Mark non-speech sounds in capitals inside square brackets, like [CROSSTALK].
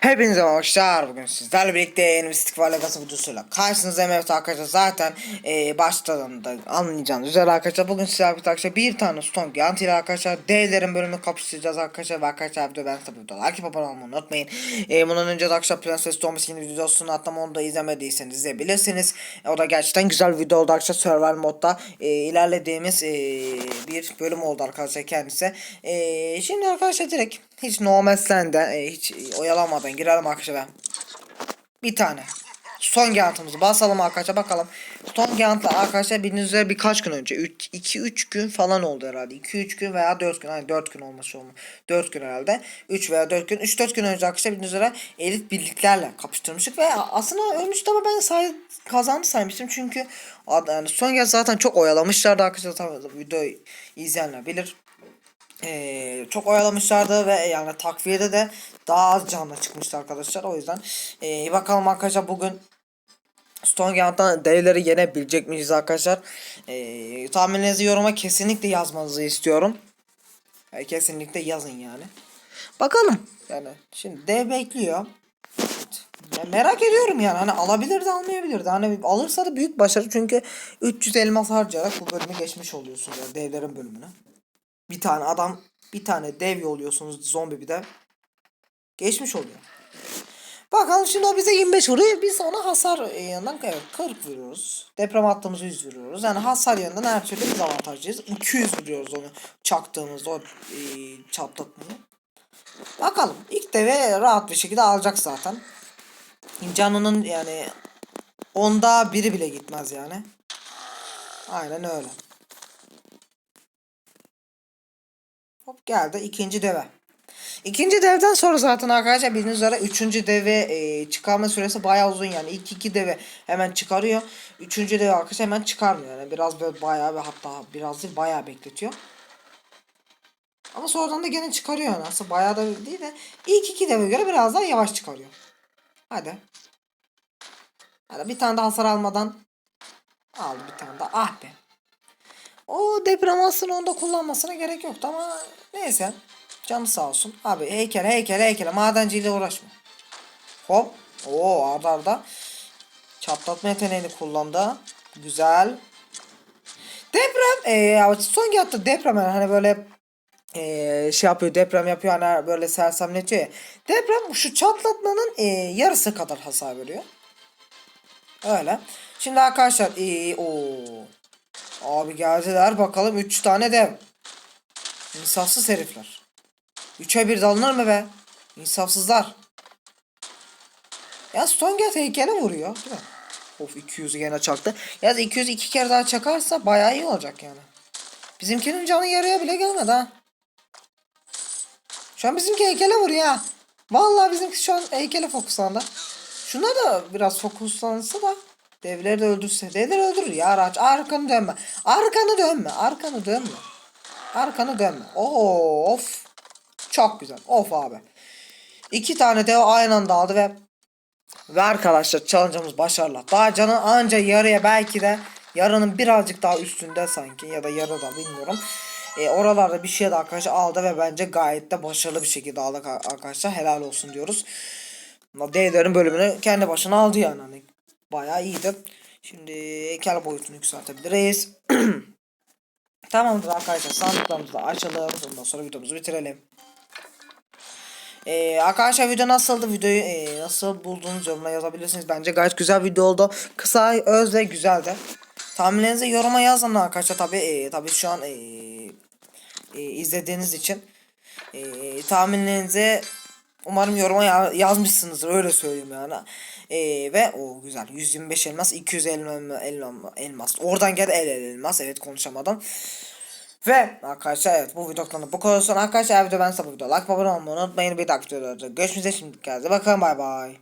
Hepinize hoşçakalın. Bugün sizlerle birlikte yeni bir Stick Var Legacy videosuyla karşınızdayım. Evet arkadaşlar zaten e, başladığında anlayacağınız üzere arkadaşlar bugün sizlerle birlikte arkadaşlar bir tane Stone Giant ile arkadaşlar D'lerin bölümünü kapıştıracağız arkadaşlar ve arkadaşlar video ben tabi video like abone olmayı unutmayın. E, bundan önce de arkadaşlar Princess Thomas'ın videosunu atlama onu da izlemediyseniz izleyebilirsiniz. E, o da gerçekten güzel bir video oldu arkadaşlar Survival modda e, ilerlediğimiz e, bir bölüm oldu arkadaşlar kendisi. E, şimdi arkadaşlar direkt hiç normal senden e, hiç oyalamadan girelim arkadaşlar. Bir tane. Son gantımızı basalım arkadaşlar bakalım. Son gantla arkadaşlar bildiğiniz üzere birkaç gün önce 2-3 gün falan oldu herhalde. 2-3 gün veya 4 gün. Hani 4 gün olması olma. 4 gün herhalde. 3 veya 4 gün. 3-4 gün önce arkadaşlar bildiğiniz üzere elit birliklerle kapıştırmıştık ve aslında ölmüştü ama ben say kazandı saymıştım çünkü yani son gaz zaten çok oyalamışlardı arkadaşlar tabii videoyu izleyenler bilir. Ee, çok oyalamışlardı ve yani takviyede de daha az canlı çıkmıştı arkadaşlar. O yüzden ee, bakalım arkadaşlar bugün Stoneguard'dan delileri yenebilecek miyiz arkadaşlar? Ee, tahminlerinizi yoruma kesinlikle yazmanızı istiyorum. Ee, kesinlikle yazın yani. Bakalım. Yani şimdi dev bekliyor. Ya merak ediyorum yani hani alabilirdi almayabilirdi. Hani alırsa da büyük başarı çünkü 300 elmas harcayarak bu bölümü geçmiş oluyorsun yani devlerin bölümüne. Bir tane adam bir tane dev yolluyorsunuz zombi bir de. Geçmiş oluyor. Bakalım şimdi o bize 25 vuruyor. Biz ona hasar yanından evet, 40 vuruyoruz. Deprem attığımızda 100 vuruyoruz. Yani hasar yanından her türlü biz avantajlıyız. 200 vuruyoruz onu çaktığımızda o e, çatlatmayı. Bakalım. ilk deve rahat bir şekilde alacak zaten. Canının yani onda biri bile gitmez yani. Aynen öyle. Hop geldi ikinci deve. İkinci devden sonra zaten arkadaşlar bildiğiniz üzere üçüncü deve e, çıkarma süresi bayağı uzun yani. İlk iki deve hemen çıkarıyor. Üçüncü deve arkadaşlar hemen çıkarmıyor. Yani biraz böyle bayağı ve hatta biraz değil bayağı bekletiyor. Ama sonradan da gene çıkarıyor. Aslında bayağı da değil de ilk iki deve göre biraz daha yavaş çıkarıyor. Hadi. Hadi bir tane daha hasar almadan aldı bir tane daha. Ah be. O deprem aslında onda kullanmasına gerek yoktu ama neyse. Canı sağ olsun. Abi heykel heykel heykel madenciyle uğraşma. Hop. Oo arda arda. Çatlatma yeteneğini kullandı. Güzel. Deprem e, son yattı deprem yani hani böyle e, şey yapıyor deprem yapıyor hani böyle sersemletiyor ya. Deprem şu çatlatmanın e, yarısı kadar hasar veriyor. Öyle. Şimdi arkadaşlar e, o Abi geldiler bakalım 3 tane dev. İnsafsız herifler. 3'e bir dalınır mı be? İnsafsızlar. Ya Stonegate heykele vuruyor değil mi? Of 200'ü gene çaktı. Ya 200 iki kere daha çakarsa bayağı iyi olacak yani. Bizimkinin canı yarıya bile gelmedi ha. Şu an bizimki heykele vuruyor ha. Vallahi bizimki şu an heykele fokuslandı. Şunlar da biraz fokuslansa da devleri de öldürse. Devleri öldürür ya araç. Arkanı dönme. Arkanı dönme. Arkanı dönme. Arkanı dönme. Oo, of. Çok güzel. Of abi. İki tane dev aynı anda aldı ve ve arkadaşlar challenge'ımız başarılı. Daha canı anca yarıya belki de yarının birazcık daha üstünde sanki ya da yarıda bilmiyorum. E, oralarda bir şey de arkadaşlar aldı ve bence gayet de başarılı bir şekilde aldık arkadaşlar. Helal olsun diyoruz. D'lerin bölümünü kendi başına aldı yani. Hani bayağı iyiydi. Şimdi heykel boyutunu yükseltebiliriz. [CLEARS THROAT] Tamamdır arkadaşlar sandıklarımızı da açalım. Ondan sonra videomuzu bitirelim. Ee, arkadaşlar video nasıldı? Videoyu e, nasıl buldunuz yorumlara yazabilirsiniz. Bence gayet güzel video oldu. Kısa, öz ve güzeldi. Tahminlerinizi yoruma yazın arkadaşlar. Tabi e, tabi şu an e, e, izlediğiniz için e, tahminlerinizi umarım yoruma ya yazmışsınızdır. Öyle söyleyeyim yani. E, ve o güzel 125 elmas 200 elma, elma, elmas. Oradan geldi el, el elmas. Evet konuşamadım. Ve arkadaşlar evet bu videodan bu kadar olsun. Arkadaşlar video ben bu video like abone olmayı unutmayın. Bir dakika videoda görüşmek üzere şimdi. Kendinize bakın bay bay.